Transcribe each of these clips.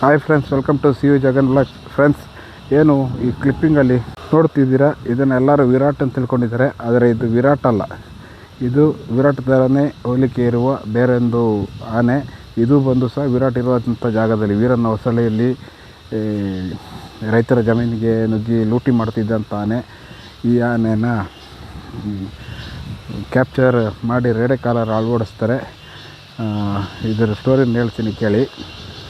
Hi friends welcome to C U Jagan block friends ಏನು ಈ ಕ್ಲಿಪ್ಪಿಂಗಲ್ಲಿ ನೋಡ್ತಿದ್ದೀರಾ? ಇದನ್ನೆಲ್ಲರೂ ವಿರಾಟ್ ಅಂತ ತಿಳ್ಕೊಂಡಿದ್ದಾರೆ. ಆದರೆ ಇದು ವಿರಾಟ್ ಅಲ್ಲ. ಇದು ವಿರಾಟ್ ಥರನೇ ಹೋಲಿಕೆ ಇರುವ ಬೇರೊಂದು ಆನೆ. ಇದು ಬಂದು ಸಹ ವಿರಾಟ್ ಇರುವಂಥ ಜಾಗದಲ್ಲಿ, ವೀರನ ಹೊಸಳೆಯಲ್ಲಿ ರೈತರ ಜಮೀನಿಗೆ ನುಗ್ಗಿ ಲೂಟಿ ಮಾಡ್ತಿದ್ದಂಥ ಆನೆ. ಈ ಆನೆನ ಕ್ಯಾಪ್ಚರ್ ಮಾಡಿ ರೇಡೆ ಕಾಲರ್ ಅಳವಡಿಸ್ತಾರೆ ಇದರ ಸ್ಟೋರಿನ ಹೇಳ್ತೀನಿ ಕೇಳಿ.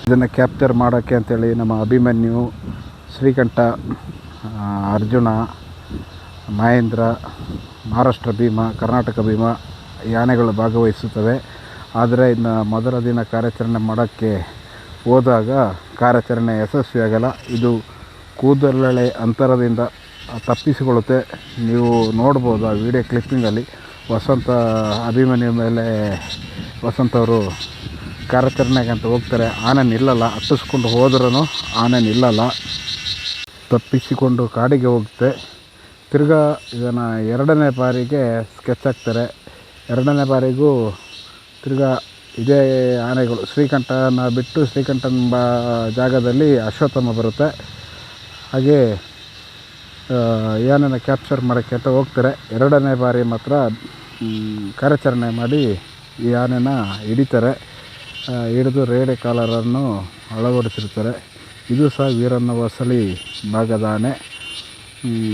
ಇದನ್ನು ಕ್ಯಾಪ್ಚರ್ ಮಾಡೋಕ್ಕೆ ಅಂಥೇಳಿ ನಮ್ಮ ಅಭಿಮನ್ಯು, ಶ್ರೀಕಂಠ ಅರ್ಜುನ, ಮಹೇಂದ್ರ, ಮಹಾರಾಷ್ಟ್ರ ಭೀಮ, ಕರ್ನಾಟಕ ಭೀಮ ಯಾನೆಗಳು ಭಾಗವಹಿಸುತ್ತವೆ. ಆದರೆ ಇನ್ನು ಮೊದಲ ದಿನ ಕಾರ್ಯಾಚರಣೆ ಮಾಡೋಕ್ಕೆ ಹೋದಾಗ ಕಾರ್ಯಾಚರಣೆ ಯಶಸ್ವಿಯಾಗಲ್ಲ. ಇದು ಕೂದಲೆಳೆ ಅಂತರದಿಂದ ತಪ್ಪಿಸಿಕೊಳ್ಳುತ್ತೆ. ನೀವು ನೋಡ್ಬೋದು ಆ ವಿಡಿಯೋ ಕ್ಲಿಪ್ಪಿಂಗಲ್ಲಿ ವಸಂತ ಅಭಿಮನ್ಯು ಮೇಲೆ ವಸಂತ ಅವರು ಕಾರ್ಯಾಚರಣೆಗೆ ಅಂತ ಹೋಗ್ತಾರೆ. ಆನೆ ನಿಲ್ಲಲ್ಲ ಹತ್ತಿಸ್ಕೊಂಡು ಹೋದ್ರೂ ಆನೆ ನಿಲ್ಲಲ್ಲ ತಪ್ಪಿಸಿಕೊಂಡು ಕಾಡಿಗೆ ಹೋಗುತ್ತೆ ತಿರ್ಗಾ ಇದನ್ನು ಎರಡನೇ ಬಾರಿಗೆ ಸ್ಕೆಚ್ ಹಾಕ್ತಾರೆ. ಎರಡನೇ ಬಾರಿಗೂ ತಿರ್ಗಾ ಇದೇ ಆನೆಗಳು, ಶ್ರೀಕಂಠನ ಬಿಟ್ಟು ಶ್ರೀಕಂಠನ ಜಾಗದಲ್ಲಿ ಅಶ್ವತ್ಥಮ ಬರುತ್ತೆ. ಹಾಗೆ ಏನನ್ನು ಕ್ಯಾಪ್ಚರ್ ಮಾಡೋಕ್ಕೆ ಅಂತ ಹೋಗ್ತಾರೆ. ಎರಡನೇ ಬಾರಿ ಮಾತ್ರ ಕಾರ್ಯಾಚರಣೆ ಮಾಡಿ ಈ ಆನೆನ ಹಿಡಿತಾರೆ. ಹಿಡಿದು ರೇಡೆ ಕಾಲರನ್ನು ಅಳವಡಿಸಿರ್ತಾರೆ ಇದು ಸಹ ವೀರಣ್ಣ ವಾಸಲಿ ಭಾಗದ ಆನೆ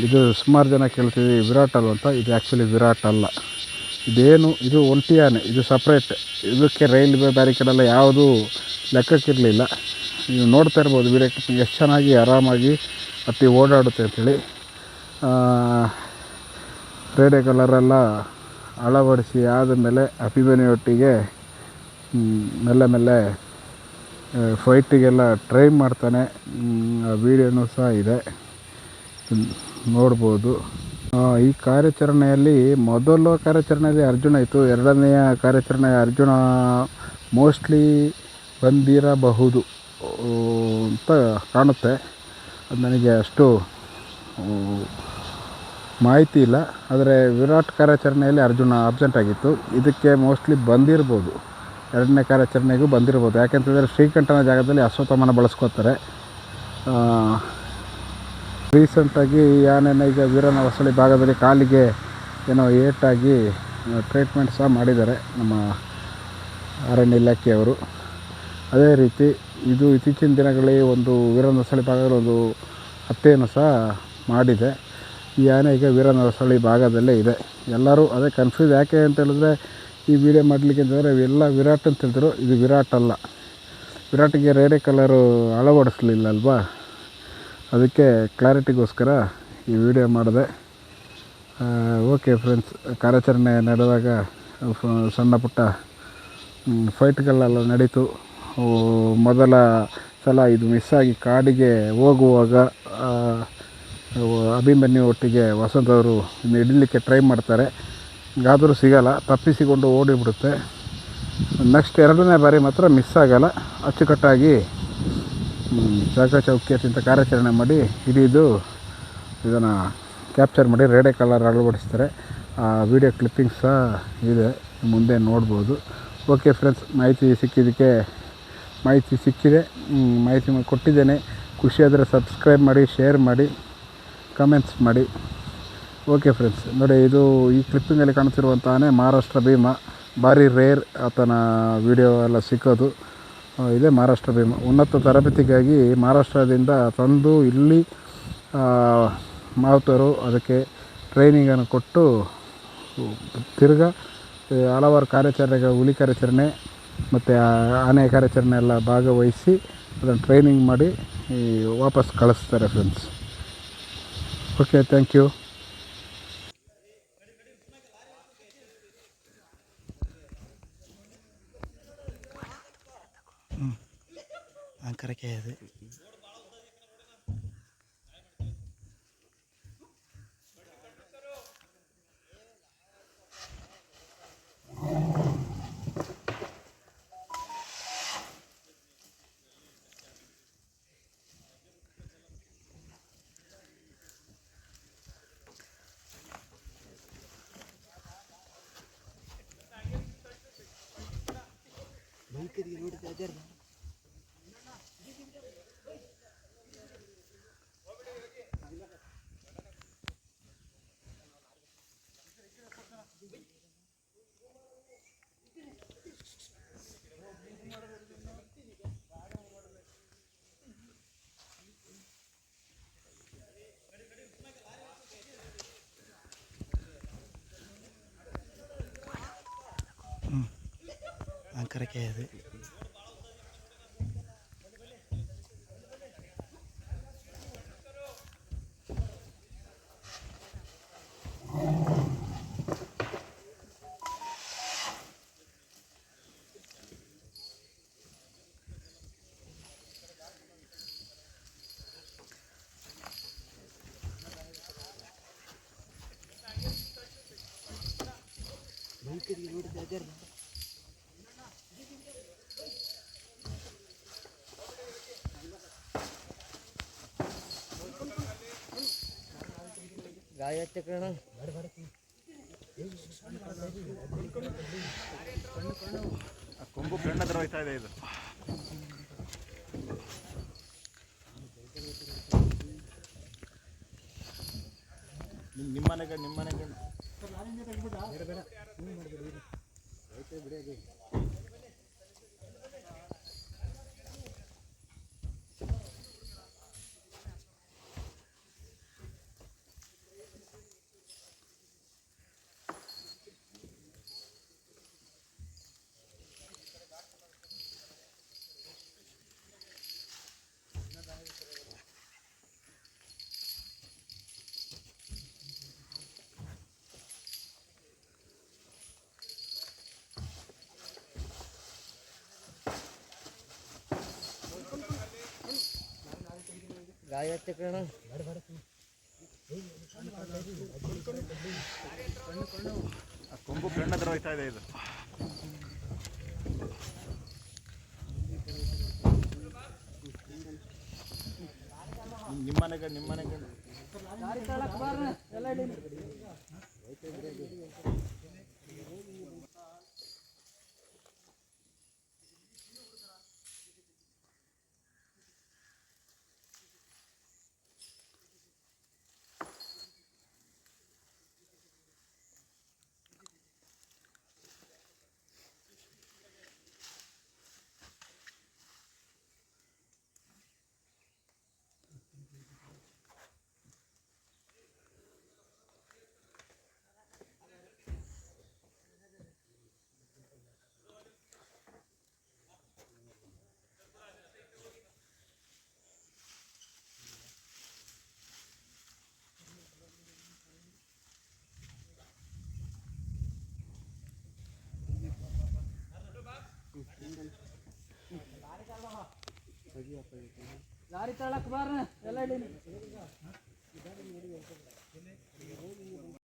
ಇದು ಸುಮಾರು ಜನ ಕೇಳ್ತೀವಿ ವಿರಾಟ್ ಅಲ್ಲ ಅಂತ. ಇದು ಆ್ಯಕ್ಚುಲಿ ವಿರಾಟ್ ಅಲ್ಲ ಇದೇನು ಇದು ಒಂಟಿ ಆನೆ ಇದು ಸಪ್ರೇಟ್ ಇದಕ್ಕೆ ರೈಲ್ವೆ ಬ್ಯಾರಿಕೇಡೆಲ್ಲ ಯಾವುದೂ ಲೆಕ್ಕಕ್ಕಿರಲಿಲ್ಲ. ನೀವು ನೋಡ್ತಾ ಇರ್ಬೋದು ವೀರಕ್ಕೆ ಎಷ್ಟು ಚೆನ್ನಾಗಿ ಆರಾಮಾಗಿ ಅತಿ ಓಡಾಡುತ್ತೆ ಅಂಥೇಳಿ ರೇಡೆ ಕಲರೆಲ್ಲ ಅಳವಡಿಸಿ ಆದಮೇಲೆ ಅಭಿಮನ್ಯುವೊಟ್ಟಿಗೆ ಹ್ಮ್, ಮೆಲ್ಲ ಮೆಲ್ಲೆ ಫೈಟಿಗೆಲ್ಲ ಟ್ರೈ ಮಾಡ್ತಾನೆ. ಆ ವಿಡಿಯೋನೂ ಸಹ ಇದೆ. ನೋಡ್ಬೋದು. ಈ ಕಾರ್ಯಾಚರಣೆಯಲ್ಲಿ ಮೊದಲ ಕಾರ್ಯಾಚರಣೆಯಲ್ಲಿ ಅರ್ಜುನ ಇತ್ತು. ಎರಡನೆಯ ಕಾರ್ಯಾಚರಣೆ ಅರ್ಜುನ ಮೋಸ್ಟ್ಲಿ ಬಂದಿರಬಹುದು ಅಂತ ಕಾಣುತ್ತೆ. ಅದು ನನಗೆ ಅಷ್ಟು ಮಾಹಿತಿ ಇಲ್ಲ. ಆದರೆ ವಿರಾಟ್ ಕಾರ್ಯಾಚರಣೆಯಲ್ಲಿ ಅರ್ಜುನ ಆಬ್ಸೆಂಟ್ ಆಗಿತ್ತು. ಇದಕ್ಕೆ ಮೋಸ್ಟ್ಲಿ ಬಂದಿರ್ಬೋದು ಎರಡನೇ ಕಾರ್ಯಾಚರಣೆಗೂ ಬಂದಿರ್ಬೋದು. ಯಾಕೆಂತಂದರೆ ಶ್ರೀಕಂಠನ ಜಾಗದಲ್ಲಿ ಅಶ್ವತ್ಥಮನ ಬಳಸ್ಕೋತಾರೆ. ರೀಸೆಂಟಾಗಿ ಈ ಆನೆನ ಈಗ ವೀರನ ಹೊಸಳಿ ಭಾಗದಲ್ಲಿ ಕಾಲಿಗೆ ಏನೋ ಏಟಾಗಿ ಟ್ರೀಟ್ಮೆಂಟ್ ಸಹ ಮಾಡಿದ್ದಾರೆ ನಮ್ಮ ಅರಣ್ಯ ಇಲಾಖೆಯವರು. ಅದೇ ರೀತಿ ಇದು ಇತ್ತೀಚಿನ ದಿನಗಳಲ್ಲಿ ಒಂದು ವೀರನ ಹೊಸಳಿ ಭಾಗದಲ್ಲಿ ಒಂದು ಹತ್ಯೆಯನ್ನು ಸಹ ಮಾಡಿದೆ. ಈ ಆನೆ ಈಗ ವೀರನ ಹೊಸಳಿ ಭಾಗದಲ್ಲೇ ಇದೆ. ಎಲ್ಲರೂ ಅದೇ ಕನ್ಫ್ಯೂಸ್ ಯಾಕೆ ಅಂತ ಹೇಳಿದ್ರೆ ಈ ವಿಡಿಯೋ ಮಾಡಲಿಕ್ಕೆ ಅಂತಂದರೆ ಇವೆಲ್ಲ ವಿರಾಟ್ ಅಂತ ಹೇಳಿದ್ರು ಇದು ವಿರಾಟ್ ಅಲ್ಲ. ವಿರಾಟಿಗೆ ರೇಡೆ ಕಲರು ಅಳವಡಿಸ್ಲಿಲ್ಲ ಅಲ್ವಾ? ಅದಕ್ಕೆ ಕ್ಲಾರಿಟಿಗೋಸ್ಕರ ಈ ವಿಡಿಯೋ ಮಾಡಿದೆ. ಓಕೆ ಫ್ರೆಂಡ್ಸ್, ಕಾರ್ಯಾಚರಣೆ ನಡೆದಾಗ ಸಣ್ಣ ಪುಟ್ಟ ಫೈಟ್ಗಳೆಲ್ಲ ನಡೀತು. ಮೊದಲ ಸಲ ಇದು ಮಿಸ್ ಆಗಿ ಕಾಡಿಗೆ ಹೋಗುವಾಗ ಅಭಿಮನ್ಯು ಒಟ್ಟಿಗೆ ವಸಂತವರು ಇನ್ನು ಟ್ರೈ ಮಾಡ್ತಾರೆ. ಆದರೂ ಸಿಗಲ್ಲ, ತಪ್ಪಿಸಿಕೊಂಡು ಓಡಿಬಿಡುತ್ತೆ. ನೆಕ್ಸ್ಟ್ ಎರಡನೇ ಬಾರಿ ಮಾತ್ರ ಮಿಸ್ ಆಗಲ್ಲ. ಅಚ್ಚುಕಟ್ಟಾಗಿ ಚಾಕ ಚೌಕ ಚೌಕಿಯಂತ ಕಾರ್ಯಾಚರಣೆ ಮಾಡಿ, ಹಿಡಿದು ಇದನ್ನು ಕ್ಯಾಪ್ಚರ್ ಮಾಡಿ, ರೇಡೆ ಕಲರ್ ಅಳವಡಿಸ್ತಾರೆ. ಆ ವಿಡಿಯೋ ಕ್ಲಿಪ್ಪಿಂಗ್ ಸಹ ಇದೆ, ಮುಂದೆ ನೋಡ್ಬೋದು. ಓಕೆ ಫ್ರೆಂಡ್ಸ್ ಮಾಹಿತಿ ಸಿಕ್ಕಿದ್ದಕ್ಕೆ, ಮಾಹಿತಿ ಸಿಕ್ಕಿದೆ ಮಾಹಿತಿ ಕೊಟ್ಟಿದ್ದೇನೆ. ಖುಷಿಯಾದರೆ ಸಬ್ಸ್ಕ್ರೈಬ್ ಮಾಡಿ ಶೇರ್ ಮಾಡಿ ಕಮೆಂಟ್ಸ್ ಮಾಡಿ. ಓಕೆ ಫ್ರೆಂಡ್ಸ್ ನೋಡಿ, ಇದು ಈ ಕ್ಲಿಪ್ಪಿಂಗಲ್ಲಿ ಕಾಣ್ತಿರುವಂತಾನೆ ಮಹಾರಾಷ್ಟ್ರ ಭೀಮ. ಭಾರಿ ರೇರ್ ಆತನ ವಿಡಿಯೋ ಎಲ್ಲ ಸಿಕ್ಕೋದು. ಇದೇ ಮಹಾರಾಷ್ಟ್ರ ಭೀಮ. ಉನ್ನತ ತರಬೇತಿಗಾಗಿ ಮಹಾರಾಷ್ಟ್ರದಿಂದ ತಂದು ಇಲ್ಲಿ ಮಾವುತರು ಅದಕ್ಕೆ ಟ್ರೈನಿಂಗನ್ನು ಕೊಟ್ಟು, ತಿರ್ಗಾ ಹಲವಾರು ಕಾರ್ಯಾಚರಣೆಗಳು ಹುಲಿ ಕಾರ್ಯಾಚರಣೆ ಮತ್ತು ಆನೆ ಕಾರ್ಯಾಚರಣೆ ಎಲ್ಲ ಭಾಗವಹಿಸಿ ಅದನ್ನು ಟ್ರೈನಿಂಗ್ ಮಾಡಿ ವಾಪಸ್ ಕಳಿಸ್ತಾರೆ ಫ್ರೆಂಡ್ಸ್ ಓಕೆ ಥ್ಯಾಂಕ್ ಯು ആക്കറക്കായത് കയറി കറക്കായത്. ಗಾಯ ಕಣ ಕೊಂಬು ಕಣ್ಣತ್ರ ಹೋಯ್ತಾ ಇದೆ ಇದು. ನಿಮ್ಮನೆಗೆ ನಿಮ್ಮನೆಗೆ ಬಿಡ ಆಯ್ತು ಕಣ ಕೊಂಬು ಕಣ್ಣ ಹತ್ರ ಇದೆ ಇದು. ನಿಮ್ಮನೆಗೆ ನಿಮ್ಮನೆಗೆ. ಲಾರಿ ತಳಕ್ ಬಾರ ಎಲ್ಲ ಹಿಡೀನಿ